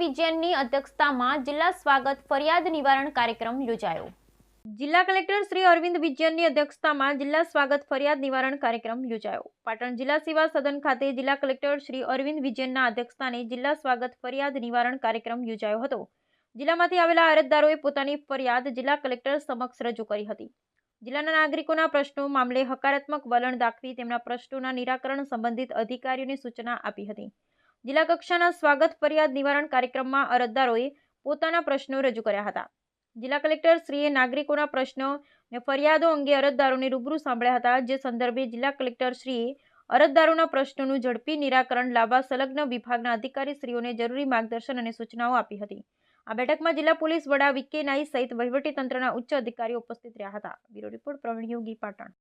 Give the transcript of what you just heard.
વિજયનની અધ્યક્ષતામાં જિલ્લા સ્વાગત ફરિયાદ નિવારણ કાર્યક્રમ યોજાયો. જિલ્લા કલેક્ટર શ્રી અરવિંદ વિજયનની અધ્યક્ષતામાં જિલ્લા સ્વાગત ફરિયાદ નિવારણ કાર્યક્રમ યોજાયો. પાટણ જિલ્લા સેવા સદન ખાતે જિલ્લા કલેક્ટર શ્રી અરવિંદ વિજયનના અધ્યક્ષસ્થાને જિલ્લા સ્વાગત ફરિયાદ નિવારણ કાર્યક્રમ યોજાયો હતો. જિલ્લામાંથી આવેલા અરજદારોએ પોતાની ફરિયાદ જિલ્લા કલેક્ટર સમક્ષ રજૂ કરી હતી. જિલ્લાના નાગરિકોના પ્રશ્નો, મામલે હકારાત્મક વલણ દાખવી તેમના પ્રશ્નોના નિરાકરણ સંબંધિત અધિકારીઓને સૂચના આપી હતી. જિલ્લા કક્ષાના સ્વાગત ફરિયાદ નિવારણ કાર્યક્રમમાં અરજદારોએ પોતાના પ્રશ્નો રજૂ કર્યા હતા. જિલ્લા કલેક્ટર શ્રીએ નાગરિકોના પ્રશ્નો અને ફરિયાદો અંગે અરજદારોને રૂબરૂ સાંભળ્યા હતા, જે સંદર્ભે જિલ્લા કલેક્ટર શ્રીએ અરજદારોના પ્રશ્નોનું ઝડપી નિરાકરણ લાવવા સંલગ્ન વિભાગના અધિકારીશ્રીઓને જરૂરી માર્ગદર્શન અને સૂચનાઓ આપી હતી. આ બેઠકમાં જિલ્લા પોલીસ વડા વિકે નાઈ સહિત વહીવટી તંત્રના ઉચ્ચ અધિકારીઓ ઉપસ્થિત રહ્યા હતા. Bureau report Praveen Yogi Patan.